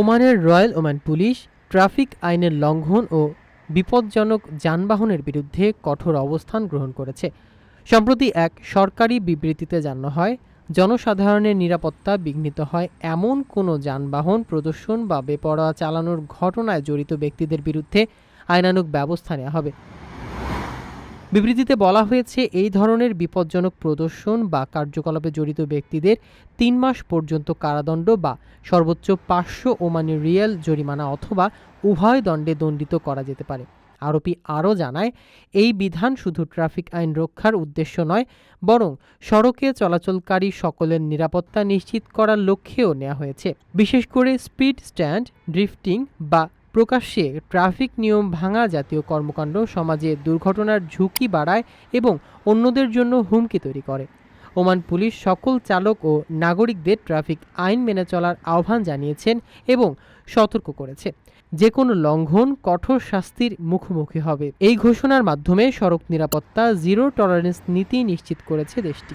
ওমানের royal Oman police traffic আইনের লঙ্ঘন ও বিপজ্জনক যানবাহনের বিরুদ্ধে কঠোর অবস্থান গ্রহণ করেছে। সম্প্রতি এক সরকারি বিবৃতিতে জানানো হয়, জনসাধারণের নিরাপত্তা বিঘ্নিত হয় এমন কোনো যানবাহন প্রদর্শন বা বেপরোয়া চালানোর ঘটনায় জড়িত ব্যক্তিদের বিরুদ্ধে আইনানুগ ব্যবস্থা নেওয়া হবে। বিবৃতিতে বলা হয়েছে, এই ধরনের বিপজ্জনক প্রদর্শন বা কার্যকলাপে জড়িত ব্যক্তিদের তিন মাস পর্যন্ত কারাদণ্ড বা সর্বোচ্চ পাঁচশো ওমানি রিয়েল জরিমানা অথবা উভয় দণ্ডে দণ্ডিত করা যেতে পারে। আরোপি আরও জানায়, এই বিধান শুধু ট্রাফিক আইন রক্ষার উদ্দেশ্য নয়, বরং সড়কে চলাচলকারী সকলের নিরাপত্তা নিশ্চিত করার লক্ষ্যেও নেওয়া হয়েছে। বিশেষ করে স্পিড স্ট্যান্ড, ড্রিফটিং বা প্রকাশ্যে ট্রাফিক নিয়ম ভাঙা জাতীয় কর্মকাণ্ড সমাজে দুর্ঘটনার ঝুঁকি বাড়ায় এবং অন্যদের জন্য হুমকি তৈরি করে। ওমান পুলিশ সকল চালক ও নাগরিকদের ট্রাফিক আইন মেনে চলার আহ্বান জানিয়েছেন এবং সতর্ক করেছে। যে কোনো লঙ্ঘন কঠোর শাস্তির মুখোমুখি হবে। এই ঘোষণার মাধ্যমে সড়ক নিরাপত্তা, জিরো টলারেন্স নীতি নিশ্চিত করেছে দেশটি।